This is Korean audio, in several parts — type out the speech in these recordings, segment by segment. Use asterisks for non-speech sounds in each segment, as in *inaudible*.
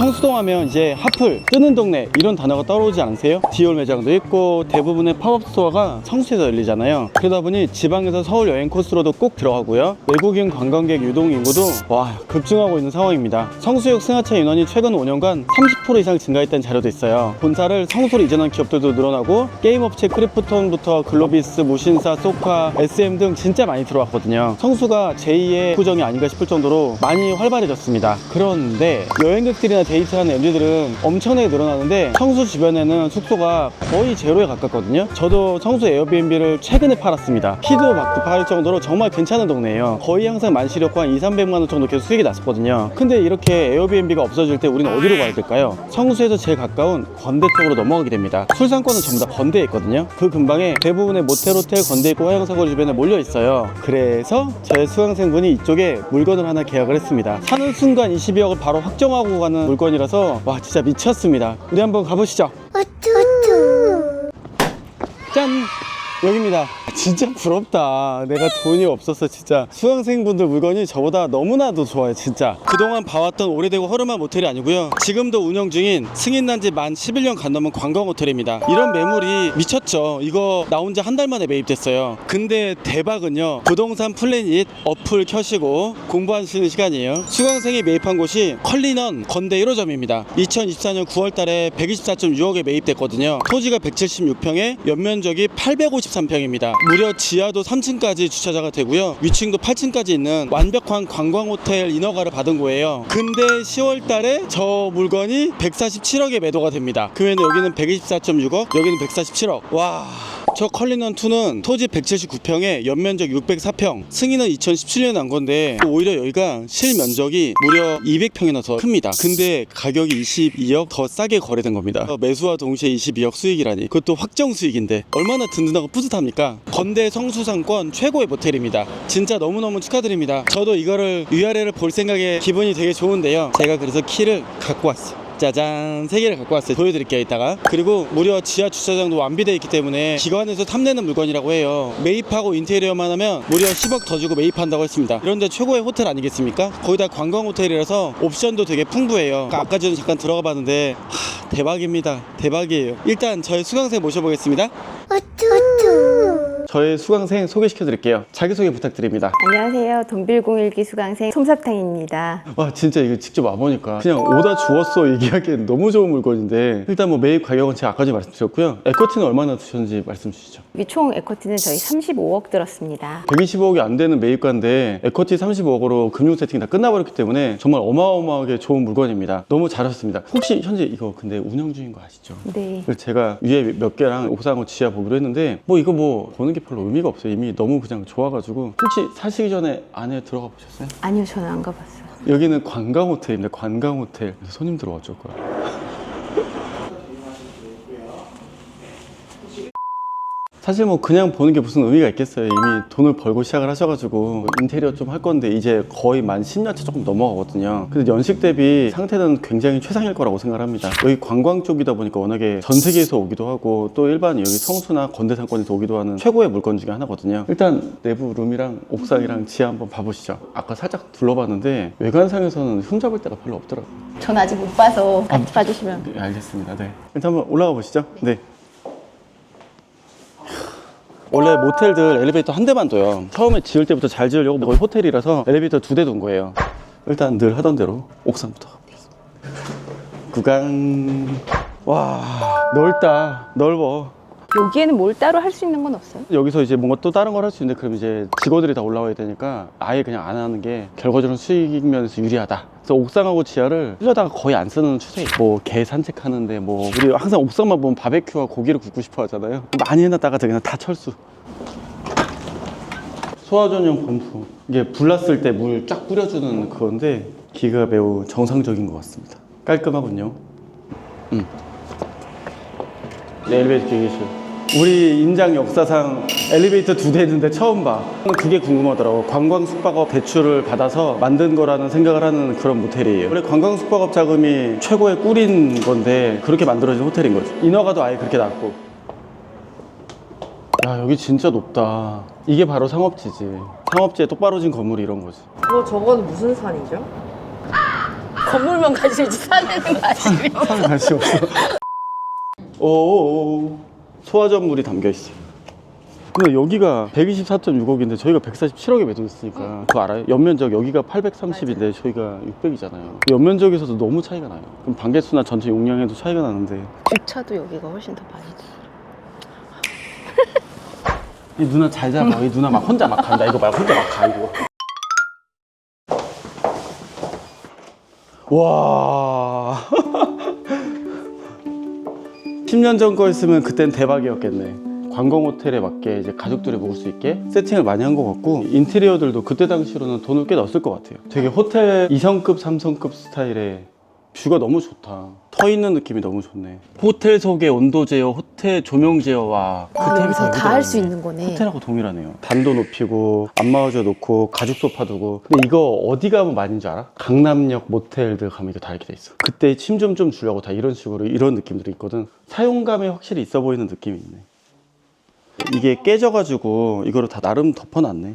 성수동 하면 이제 핫플, 뜨는 동네 이런 단어가 떠오르지 않으세요? 디올 매장도 있고 대부분의 팝업 스토어가 성수에서 열리잖아요. 그러다 보니 지방에서 서울 여행 코스로도 꼭 들어가고요. 외국인 관광객 유동 인구도 와 급증하고 있는 상황입니다. 성수역 승하차 인원이 최근 5년간 30% 이상 증가했다는 자료도 있어요. 본사를 성수로 이전한 기업들도 늘어나고 게임 업체 크리프톤부터 글로비스, 무신사, 소카, SM 등 진짜 많이 들어왔거든요. 성수가 제2의 구정이 아닌가 싶을 정도로 많이 활발해졌습니다. 그런데 여행객들이나 데이트하는 MZ들은 엄청나게 늘어나는데 성수 주변에는 숙소가 거의 제로에 가깝거든요. 저도 성수 에어비앤비를 최근에 팔았습니다. 피도 받고 팔 정도로 정말 괜찮은 동네예요. 거의 항상 만시력과 한 2, 300만 원 정도 계속 수익이 났었거든요. 근데 이렇게 에어비앤비가 없어질 때 우리는 어디로 가야 될까요? 성수에서 제일 가까운 건대 쪽으로 넘어가게 됩니다. 술상권은 전부 다 건대에 있거든요. 그 근방에 대부분의 모텔, 호텔, 건대 있고 화영사거리 주변에 몰려 있어요. 그래서 제 수강생분이 이쪽에 물건을 하나 계약을 했습니다. 사는 순간 22억을 바로 확정하고 가는 물건 이라서 와 진짜 미쳤습니다. 우리 한번 가보시죠. 짠! 여기입니다. 진짜 부럽다. 내가 돈이 없어서 진짜 수강생분들 물건이 저보다 너무나도 좋아요, 진짜. 그동안 봐왔던 오래되고 허름한 모텔이 아니고요. 지금도 운영 중인 승인난 지 만 11년 간 넘은 관광 호텔입니다. 이런 매물이 미쳤죠. 이거 나 혼자 한달 만에 매입됐어요. 근데 대박은요. 부동산 플래닛 어플 켜시고 공부하시는 시간이에요. 수강생이 매입한 곳이 컬리넌 건대 1호점입니다. 2024년 9월 달에 124.6억에 매입됐거든요. 토지가 176평에 연면적이 853평입니다. 무려 지하도 3층까지 주차자가 되고요. 위층도 8층까지 있는 완벽한 관광 호텔 인허가를 받은 거예요. 근데 10월 달에 저 물건이 147억에 매도가 됩니다. 그러면 여기는 124.6억, 여기는 147억. 와. 저 컬리넌 2는 토지 179평에 연면적 604평 승인은 2017년에 난 건데 오히려 여기가 실면적이 무려 200평이나 더 큽니다. 근데 가격이 22억 더 싸게 거래된 겁니다. 어, 매수와 동시에 22억 수익이라니 그것도 확정 수익인데 얼마나 든든하고 뿌듯합니까? 건대 성수상권 최고의 모텔입니다. 진짜 너무너무 축하드립니다. 저도 이거를 위아래를 볼 생각에 기분이 되게 좋은데요. 제가 그래서 키를 갖고 왔어요 짜잔 세 개를 갖고 왔어요. 보여드릴게요 이따가. 그리고 무려 지하 주차장도 완비되어 있기 때문에 기관에서 탐내는 물건이라고 해요. 매입하고 인테리어만 하면 무려 10억 더 주고 매입한다고 했습니다. 이런데 최고의 호텔 아니겠습니까? 거기다 관광 호텔이라서 옵션도 되게 풍부해요. 아까 전에 잠깐 들어가 봤는데 하, 대박입니다. 대박이에요. 일단 저희 수강생 모셔보겠습니다 저의 수강생 소개시켜 드릴게요 자기소개 부탁드립니다 안녕하세요. 동빌01기 수강생 솜사탕입니다. 와 진짜 이거 직접 와보니까 그냥 오다 주웠어 얘기하기엔 너무 좋은 물건인데 일단 뭐 매입 가격은 제가 아까 전에 말씀드렸고요 에코티는 얼마나 드셨는지 말씀 주시죠 여기 총 에코티는 저희 35억 들었습니다. 125억이 안 되는 매입가인데 에코티 35억으로 금융 세팅이 다 끝나버렸기 때문에 정말 어마어마하게 좋은 물건입니다 너무 잘하셨습니다 혹시 현재 이거 근데 운영 중인 거 아시죠? 네. 제가 위에 몇 개랑 옥상하고 지하 보기로 했는데 뭐 이거 뭐 보는 게 별로 의미가 없어요 이미 너무 그냥 좋아가지고 혹시 사시기 전에 안에 들어가 보셨어요? 아니요, 저는 안 가봤어요. 여기는 관광 호텔입니다. 관광 호텔. 그래서 손님 들어왔죠, 거야. 사실 뭐 그냥 보는 게 무슨 의미가 있겠어요. 이미 돈을 벌고 시작을 하셔가지고 인테리어 좀 할 건데 이제 거의 만 10년차 조금 넘어가거든요. 근데 연식 대비 상태는 굉장히 최상일 거라고 생각을 합니다. 여기 관광 쪽이다 보니까 워낙에 전 세계에서 오기도 하고 또 일반 여기 성수나 건대 상권에서 오기도 하는 최고의 물건 중에 하나거든요. 일단 내부 룸이랑 옥상이랑 지하 한번 봐보시죠. 아까 살짝 둘러봤는데 외관상에서는 흠잡을 데가 별로 없더라고요. 전 아직 못 봐서 같이 봐주시면. 네, 알겠습니다. 네. 일단 한번 올라가 보시죠. 네. 원래 모텔들 엘리베이터 한 대만 둬요. 처음에 지을 때부터 잘 지으려고 거의 호텔이라서 엘리베이터 두 대 둔 거예요. 일단 늘 하던 대로 옥상부터. 구강. 와, 넓다. 넓어. 여기에는 뭘 따로 할 수 있는 건 없어요? 여기서 이제 뭔가 또 다른 걸 할 수 있는데 그럼 이제 직원들이 다 올라와야 되니까 아예 그냥 안 하는 게 결과적으로 수익 면에서 유리하다. 그래서 옥상하고 지하를 쓰려다가 거의 안 쓰는 추세예요. 뭐개 산책하는데 뭐 우리 항상 옥상만 보면 바베큐와 고기를 굽고 싶어 하잖아요. 많이 해놨다가 그냥 다 철수. 소화 전용 펌프. 이게 불났을 때 물 쫙 뿌려주는 그건데 기가 매우 정상적인 것 같습니다. 깔끔하군요. 음. 네, 엘리베이터 기계실. 우리 인장 역사상 엘리베이터 두 대 있는데 처음 봐. 그게 궁금하더라고. 관광 숙박업 대출을 받아서 만든 거라는 생각을 하는 그런 모텔이에요. 원래 관광 숙박업 자금이 최고의 꿀인 건데 그렇게 만들어진 호텔인 거죠. 인허가도 아예 그렇게 났고. 야 여기 진짜 높다. 이게 바로 상업지지. 상업지에 똑바로 진 건물이 이런 거지. 그거 저거는 무슨 산이죠? 건물만 가지고 산에는 관심이 산에 관심 없어. 오, 소화전 물이 담겨 있어. 근데 여기가 124.6억인데 저희가 147억에 매도했으니까 그거 알아요? 연면적 여기가 830인데 저희가 600이잖아요. 연면적에서도 너무 차이가 나요. 그럼 반개수나 전체 용량에도 차이가 나는데 주차도 여기가 훨씬 더 많이 돼. 이 누나 잘 잡아. 이 누나 막 혼자 막 간다. 이거 막 혼자 막 가, 이거. 와. *laughs* 10년 전 거였으면 그땐 대박이었겠네. 관광 호텔에 맞게 이제 가족들이 묵을 수 있게 세팅을 많이 한 것 같고 인테리어들도 그때 당시로는 돈을 꽤 넣었을 것 같아요. 되게 호텔 2성급, 3성급 스타일의 뷰가 너무 좋다. 터 있는 느낌이 너무 좋네. 호텔 속의 온도 제어, 호텔 조명 제어와 그 여기서 다 할 수. 있는 거네. 호텔하고 동일하네요. 단도 높이고 안마의자 놓고 가죽 소파 두고. 근데 이거 어디 가면 많은 줄 알아? 강남역 모텔들 가면 이거 다 이렇게 돼 있어. 그때 침 좀 좀 주려고 다 이런 식으로 이런 느낌들이 있거든. 사용감이 확실히 있어 보이는 느낌이 있네. 이게 깨져가지고 이거를 다 나름 덮어놨네.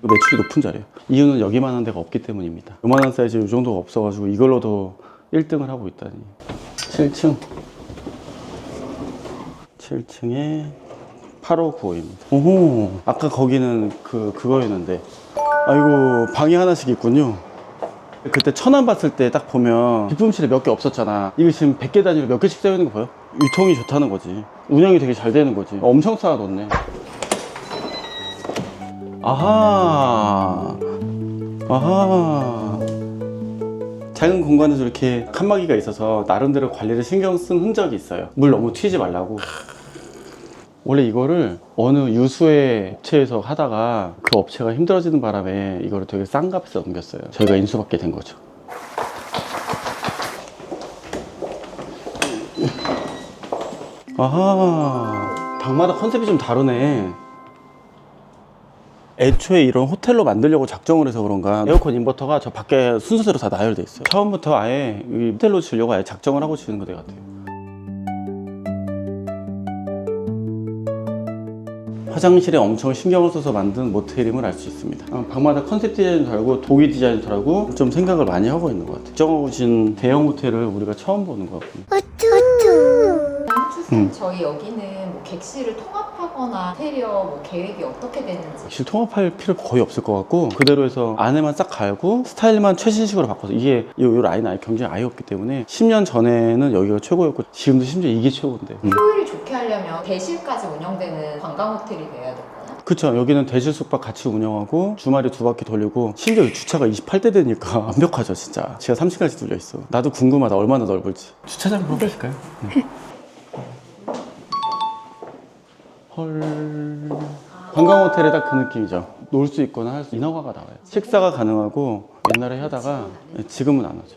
매출이 높은 자리야. 이유는 여기만한 데가 없기 때문입니다. 요만한 사이즈 이 정도가 없어가지고 이걸로도 1등을 하고 있다니. 7층. 7층에 8595입니다. 오호. 아까 거기는 그, 그거였는데. 아이고, 방이 하나씩 있군요. 그때 천안 봤을 때 딱 보면 비품실에 몇 개 없었잖아. 이거 지금 100개 단위로 몇 개씩 쌓여 있는 거 보여? 유통이 좋다는 거지. 운영이 되게 잘 되는 거지. 엄청 쌓아뒀네. 아하. 아하. 작은 공간에도 이렇게 칸막이가 있어서 나름대로 관리를 신경 쓴 흔적이 있어요. 물 너무 튀지 말라고. 원래 이거를 어느 유수의 업체에서 하다가 그 업체가 힘들어지는 바람에 이거를 되게 싼 값에 넘겼어요. 저희가 인수받게 된 거죠. 아하, 방마다 컨셉이 좀 다르네. 애초에 이런 호텔로 만들려고 작정을 해서 그런가 에어컨 인버터가 저 밖에 순서대로 다 나열돼 있어요. 처음부터 아예 이 호텔로 지으려고 아예 작정을 하고 지은 것 같아요. 화장실에 엄청 신경을 써서 만든 모텔임을 알 수 있습니다. 어, 방마다 컨셉 디자인도 다르고 도기 디자인도 다르고 좀 생각을 많이 하고 있는 것 같아요. 정하신 대형 호텔을 우리가 처음 보는 것 같고. 추세는 음. 저희 여기는 뭐 객실을 통합하거나 인테리어 뭐 계획이 어떻게 되는지 실 통합할 필요 거의 없을 것 같고 그대로 해서 안에만 싹 갈고 스타일만 최신식으로 바꿔서 이게 이, 이 라인 아예 경쟁이 아예 없기 때문에 10년 전에는 여기가 최고였고 지금도 심지어 이게 최고인데 음. 효율이 좋게 하려면 대실까지 운영되는 관광 호텔이 돼야 될까요? 그쵸 여기는 대실 숙박 같이 운영하고 주말에 두 바퀴 돌리고 심지어 이 주차가 28대 되니까 *laughs* 완벽하죠 진짜 제가 3층까지 뚫려 있어 나도 궁금하다 얼마나 넓을지 주차장 물어보실까요? 네. *laughs* 헐. 관광 호텔에 딱그 느낌이죠. 놀 수 있거나 할 수 인허가가 나와요. 식사가 가능하고 옛날에 하다가 지금은 안 하죠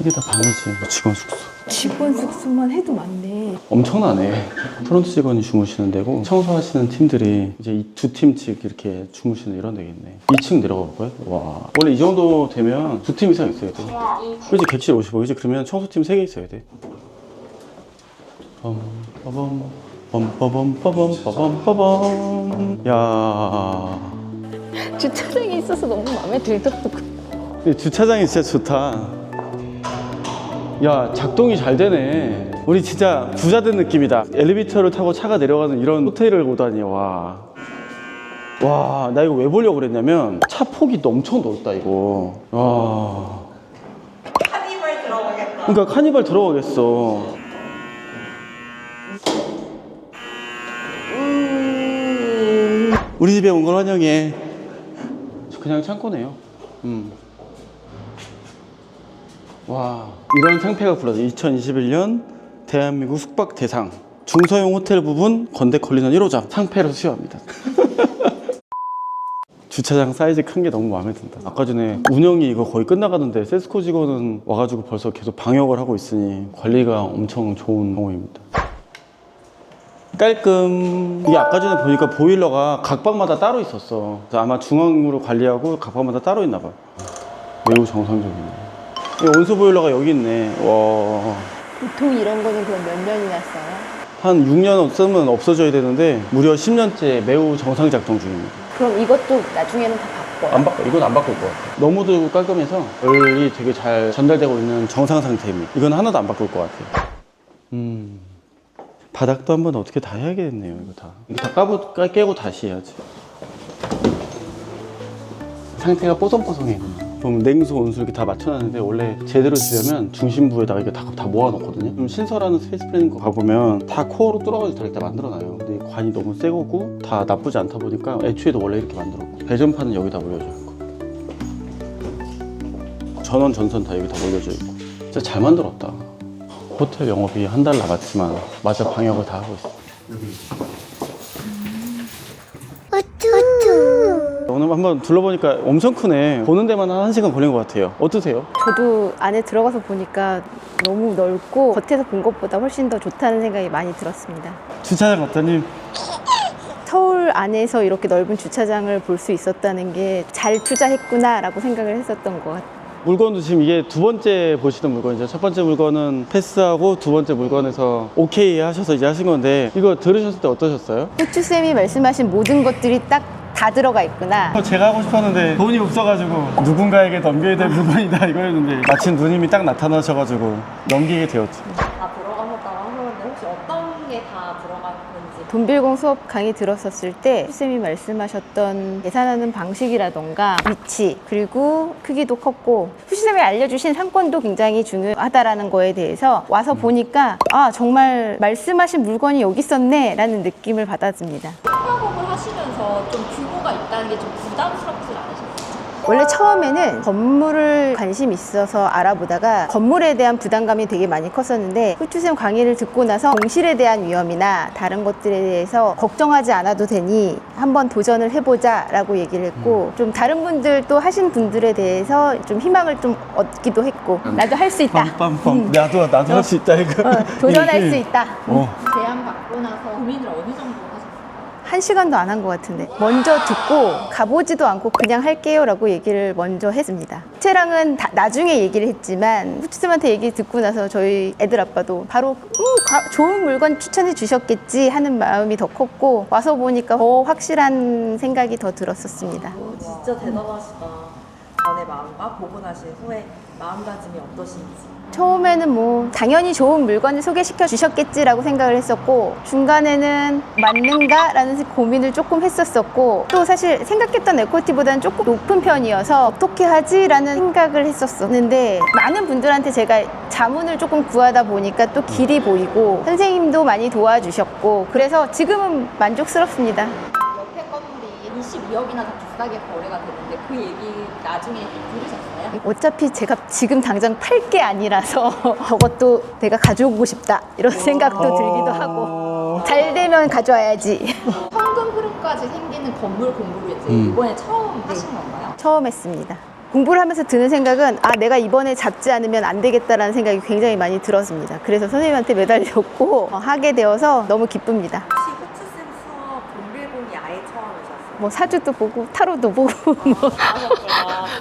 이게 다 방이지 뭐 직원 숙소 직원 숙소만 해도 많네. 엄청나네. 프론트 직원이 주무시는 데고 청소하시는 팀들이 이제 이두 팀씩 이렇게 주무시는 이런 데겠네. 2층 내려가 볼까요? 와. 원래 이 정도 되면 두 팀 이상 있어야 돼. 그렇지 객실 55이지 그러면 청소팀 3개 있어야 돼. 빰, 빠밤, 빰, 빠밤, 빠밤, 빠밤, 빠밤. 야. 주차장이 있어서 너무 마음에 들더라고. 이 주차장이 진짜 좋다. 야, 작동이 잘 되네. 우리 진짜 부자 된 느낌이다. 엘리베이터를 타고 차가 내려가는 이런 호텔을 오다니, 와. 와, 나 이거 왜 보려고 그랬냐면, 차 폭이 엄청 넓다, 이거. 와. 카니발 들어가겠다. 그러니까 카니발 들어가겠어. 우리 집에 온 걸 환영해. 그냥 창고네요. 음. 와 이런 상패가 불러져 2021년 대한민국 숙박 대상 중소형 호텔 부분 건대 컬리전 1호점 상패를 수여합니다. *laughs* 주차장 사이즈 큰 게 너무 마음에 든다. 아까 전에 운영이 이거 거의 끝나가는데 세스코 직원은 와가지고 벌써 계속 방역을 하고 있으니 관리가 엄청 좋은 경우입니다. 깔끔. 이게 아까 전에 보니까 보일러가 각 방마다 따로 있었어. 아마 중앙으로 관리하고 각 방마다 따로 있나 봐 매우 정상적이네 이 온수 보일러가 여기 있네. 와. 보통 이런 거는 그럼 몇 년이나 써요? 한 6년 쓰면 없어져야 되는데 무려 10년째 매우 정상 작동 중입니다. 그럼 이것도 나중에는 다 바꿔? 안 바꿔 이건 안 바꿀 것 같아 너무도 깔끔해서 열이 되게 잘 전달되고 있는 정상 상태입니다 이건 하나도 안 바꿀 것 같아요 음 바닥도 한번 어떻게 다 해야겠네요 이거 다 이거 다 까부, 까, 깨고 다시 해야지 상태가 뽀송뽀송해 보면 냉수 온수 이렇게 다 맞춰놨는데 원래 제대로 쓰려면 중심부에다가 이게 다, 다 모아놓거든요. 좀 신설하는 스페이스 플래닝 거 가보면 다 코어로 뚫어가지고 다 이렇게 만들어놔요. 근데 이 관이 너무 새 거고 다 나쁘지 않다 보니까 애초에도 원래 이렇게 만들었고. 배전판은 여기다 올려줘 있고. 전원 전선 다 여기 다 올려져 있고. 진짜 잘 만들었다. 호텔 영업이 한 달 남았지만 마저 방역을 다 하고 있어 오늘 한번 둘러보니까 엄청 크네 보는 데만 한 1시간 걸린 것 같아요 어떠세요? 저도 안에 들어가서 보니까 너무 넓고 겉에서 본 것보다 훨씬 더 좋다는 생각이 많이 들었습니다. 주차장 갔더니 서울 안에서 이렇게 넓은 주차장을 볼 수 있었다는 게 잘 투자했구나라고 생각을 했었던 것 같아요. 물건도 지금 이게 두 번째 보시던 물건이죠. 첫 번째 물건은 패스하고 두 번째 물건에서 오케이 하셔서 이제 하신 건데 이거 들으셨을 때 어떠셨어요? 후추쌤이 말씀하신 모든 것들이 딱 다 들어가 있구나. 제가 하고 싶었는데 돈이 없어가지고 누군가에게 넘겨야 될 물건이다 *laughs* 이거였는데 마침 누님이 딱 나타나셔가지고 넘기게 되었죠. 다 들어가셨다고 하셨는데 혹시 어떤 게 다 들어갔는지 돈빌공 수업 강의 들었었을 때 쌤이 말씀하셨던 계산하는 방식이라던가 위치 그리고 크기도 컸고 후시쌤이 알려주신 상권도 굉장히 중요하다라는 거에 대해서 와서 보니까 아 정말 말씀하신 물건이 여기 있었네 라는 느낌을 받았습니다 상가공을 하시면서 좀 규 있다는 게 좀 부담스럽진 않으셨어요? 원래 처음에는 건물을 관심 있어서 알아보다가 건물에 대한 부담감이 되게 많이 컸었는데 후추쌤 강의를 듣고 나서 공실에 대한 위험이나 다른 것들에 대해서 걱정하지 않아도 되니 한번 도전을 해보자 라고 얘기를 했고 좀 다른 분들 또 하신 분들에 대해서 좀 희망을 좀 얻기도 했고 나도 할 수 있다 빰빰빰 나도 나도 할 수 있다 이거. 어, 도전할 수 있다 어. 제안 받고 나서 고민을 어느 정도? 한 시간도 안 한 것 같은데 먼저 듣고 가보지도 않고 그냥 할게요 라고 얘기를 먼저 했습니다. 채랑은 다- 나중에 얘기를 했지만 후추쌤한테 얘기 듣고 나서 저희 애들 아빠도 바로 음, 가- 좋은 물건 추천해 주셨겠지 하는 마음이 더 컸고 와서 보니까 더 확실한 생각이 더 들었었습니다. 오, 진짜 대단하시다. 전의 마음과 보고 나신 후에 마음가짐이 어떠신지. 처음에는 뭐 당연히 좋은 물건을 소개시켜 주셨겠지라고 생각을 했었고 중간에는 맞는가라는 고민을 조금 했었었고 또 사실 생각했던 에코티보다는 조금 높은 편이어서 어떻게 하지라는 생각을 했었었는데 많은 분들한테 제가 자문을 조금 구하다 보니까 또 길이 보이고 선생님도 많이 도와주셨고 그래서 지금은 만족스럽습니다. 옆에 건물이 22억이나 더 비싸게 거래가 되는데 그 얘기 나중에 들으셨어요? 어차피 제가 지금 당장 팔 게 아니라서 *laughs* 저것도 내가 가져오고 싶다 이런 생각도 들기도 하고 잘 되면 가져와야지 *laughs* 현금 흐름까지 생기는 건물 공부를 이제 음. 이번에 처음 하신 건가요? 처음 했습니다. 공부를 하면서 드는 생각은 아 내가 이번에 잡지 않으면 안 되겠다라는 생각이 굉장히 많이 들었습니다. 그래서 선생님한테 매달렸고 어, 하게 되어서 너무 기쁩니다. 혹시 후추쌤 수업 동bil공이 아예 처음이셨어요? 뭐 사주도 보고 타로도 보고 *laughs* 뭐.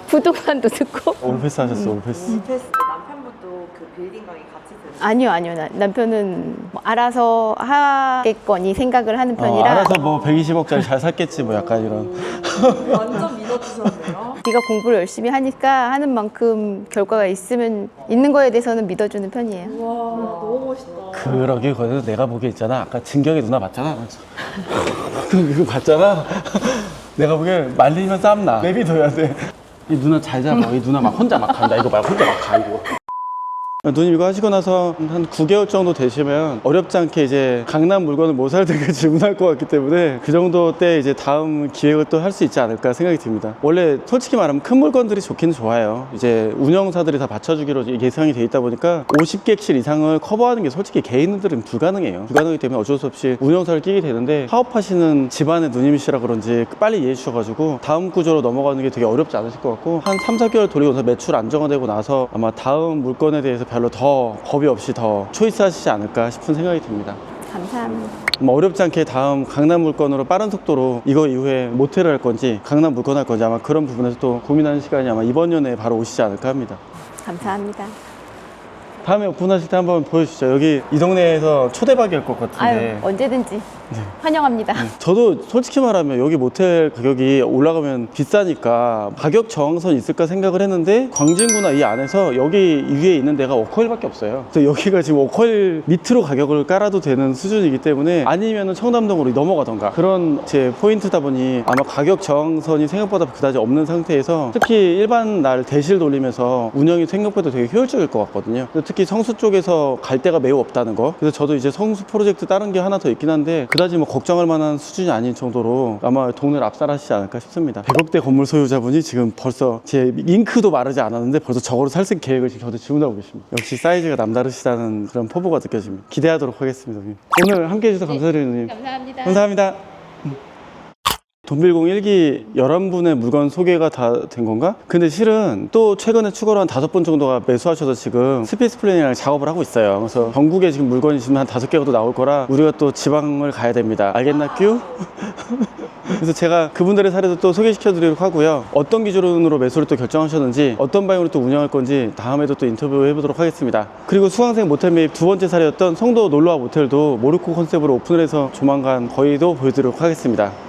부동산도 듣고 올패스 하셨어 올패스. 올패스 때 남편분도 그 빌딩 강의 같이 들으셨어요? 아니요 아니요 나- 남편은 뭐 알아서 하겠거니 생각을 하는 어, 편이라 알아서 뭐 120억짜리 잘 샀겠지 뭐 약간 이런. 완전 믿어주셨네요. *laughs* 네가 공부를 열심히 하니까 하는 만큼 결과가 있으면 있는 거에 대해서는 믿어주는 편이에요. 와 너무 멋있다. 그러게 거기서 내가 보기에 있잖아 아까 진격의 누나 맞잖아 그 그거 봤잖아? 내가 보기에 말리면 쌈 나. 내비둬야 돼 이 누나 잘 잡아. 이 누나 막 혼자 막 간다. 이거 말고 혼자 막 가 이거 누님 이거 하시고 나서 한 9개월 정도 되시면 어렵지 않게 이제 강남 물건을 뭐 사야 될까 질문할 것 같기 때문에 그 정도 때 이제 다음 기획을 또 할 수 있지 않을까 생각이 듭니다. 원래 솔직히 말하면 큰 물건들이 좋기는 좋아요. 이제 운영사들이 다 받쳐주기로 예상이 돼 있다 보니까 50객실 이상을 커버하는 게 솔직히 개인들은 불가능해요. 불가능하기 때문에 어쩔 수 없이 운영사를 끼게 되는데 사업하시는 집안의 누님이시라 그런지 빨리 이해해 주셔가지고 다음 구조로 넘어가는 게 되게 어렵지 않으실 것 같고 한 3, 4개월 돌리고 나서 매출 안정화되고 나서 아마 다음 물건에 대해서 별로 더 겁이 없이 더 초이스 하시지 않을까 싶은 생각이 듭니다. 감사합니다. 뭐 어렵지 않게 다음 강남 물건으로 빠른 속도로 이거 이후에 모텔을 할 건지 강남 물건 할 건지 아마 그런 부분에서 또 고민하는 시간이 아마 이번 연에 바로 오시지 않을까 합니다. 감사합니다. 다음에 오픈하실 때 한번 보여주시죠. 여기 이 동네에서 초대박일 것 같은데. 아유 언제든지 환영합니다. 저도 솔직히 말하면 여기 모텔 가격이 올라가면 비싸니까 가격 저항선 있을까 생각을 했는데 광진구나 이 안에서 여기 위에 있는 데가 워커힐밖에 없어요. 그래서 여기가 지금 워커힐 밑으로 가격을 깔아도 되는 수준이기 때문에 아니면은 청담동으로 넘어가던가 그런 제 포인트다 보니 아마 가격 저항선이 생각보다 그다지 없는 상태에서 특히 일반 날 대실 돌리면서 운영이 생각보다 되게 효율적일 것 같거든요. 특히 성수 쪽에서 갈 데가 매우 없다는 거. 그래서 저도 이제 성수 프로젝트 다른 게 하나 더 있긴 한데 그다지 뭐 걱정할 만한 수준이 아닌 정도로 아마 동네를 압살하시지 않을까 싶습니다. 100억대 건물 소유자분이 지금 벌써 제 잉크도 마르지 않았는데 벌써 저거로 살생 계획을 지금 저도 지금하고 계십니다. 역시 사이즈가 남다르시다는 그런 포부가 느껴집니다. 기대하도록 하겠습니다. 오늘 함께 해 주셔서 감사드립니다. 누님. 감사합니다. 감사합니다. 돈빌공 1기 11분의 물건 소개가 다 된 건가? 근데 실은 또 최근에 추가로 한 다섯 분 정도가 매수하셔서 지금 스페이스 플래닝이랑 작업을 하고 있어요. 그래서 전국에 지금 물건이 지금 한 다섯 개가 더 나올 거라 우리가 또 지방을 가야 됩니다. 알겠나, 큐? *laughs* 그래서 제가 그분들의 사례도 또 소개시켜 드리도록 하고요. 어떤 기준으로 매수를 또 결정하셨는지 어떤 방향으로 또 운영할 건지 다음에도 또 인터뷰 해 보도록 하겠습니다. 그리고 수강생 모텔 매입 두 번째 사례였던 성도 놀러와 모텔도 모르코 컨셉으로 오픈을 해서 조만간 거의도 보여드리도록 하겠습니다.